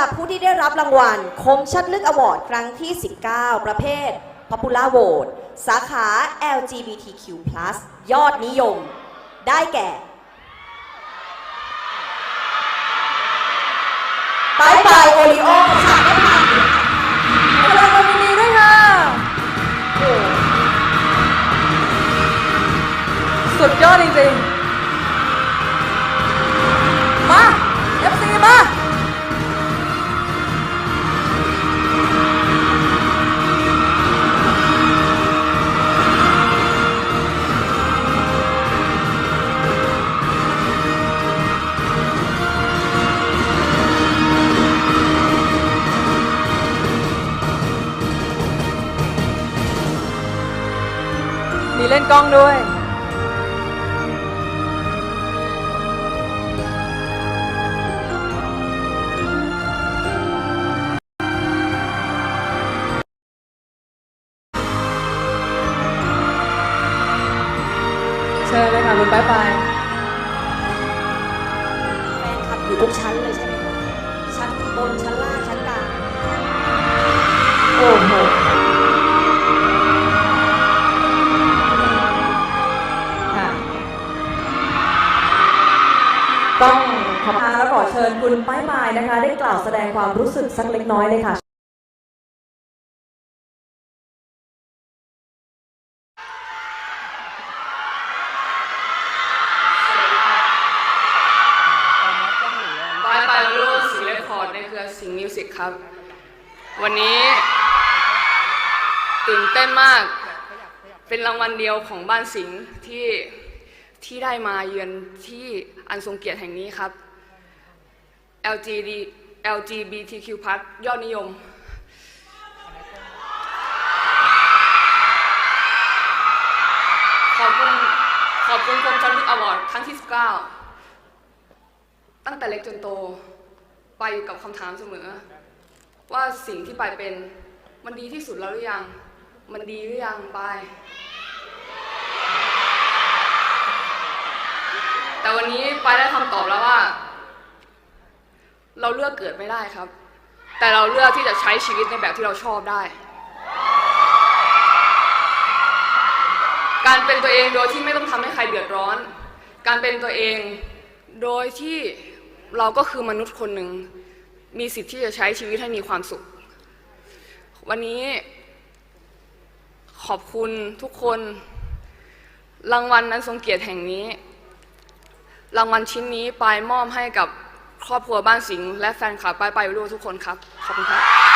หรับผู้ที่ได้รับรางวัล คมชัดลึกอวอร์ดครั้งที่ 19 ประเภท Popular Vote สาขา LGBTQ+ ยอดนิยม ได้แก่ปายปายโอริโอค่ะได้ผ่านแสดงความยินดีด้วยค่ะ สุดยอดจริงๆ มีเล่นกล้องด้วย เชิญเลยค่ะคุณป้ายปาย แฟนคลับอยู่ทุกชั้นเลยใช่ไหม ต้องขอบคุณแล้วขอเชิญคุณป้ายปายนะคะ ได้กล่าวแสดงความรู้สึกสักเล็กน้อยเลยค่ะ บายบายลูกสิงห์เรคคอร์ดในเครือสิงห์มิวสิกครับ วันนี้ตื่นเต้นมาก เป็นรางวัลเดียวของบ้านสิงห์ที่ ที่ได้มาเยือนที่อันทรงเกียรติแห่งนี้ครับ LGD LGBTQ+ ยอดนิยม ขอบคุณขอบคุณกรมชันลึกอวอร์ดครั้งที่ 19 ตั้งแต่เล็กจนโตไปอยู่กับคำถามเสมอ ว่าสิ่งที่ไปเป็นมันดีที่สุดแล้วหรือยัง มันดีหรือยังไป แต่วันนี้ไปายได้คำตอบแล้วว่า เราเลือกเกิดไม่ได้ครับ แต่เราเลือกที่จะใช้ชีวิตในแบบที่เราชอบได้ การเป็นตัวเองโดยที่ไม่ต้องทำให้ใครเดือดร้อน การเป็นตัวเองโดยที่เราก็คือมนุษย์คนหนึ่ง มีสิทธิ์ที่จะใช้ชีวิตให้มีความสุข วันนี้ขอบคุณทุกคน รางวัลนันทรงเกียรติแห่งนี้ รางวัลชิ้นนี้ปายมอบให้กับครอบครัวบ้านสิงห์และแฟนคลับปายปายวิโรจน์ทุกคนครับ ขอบคุณครับ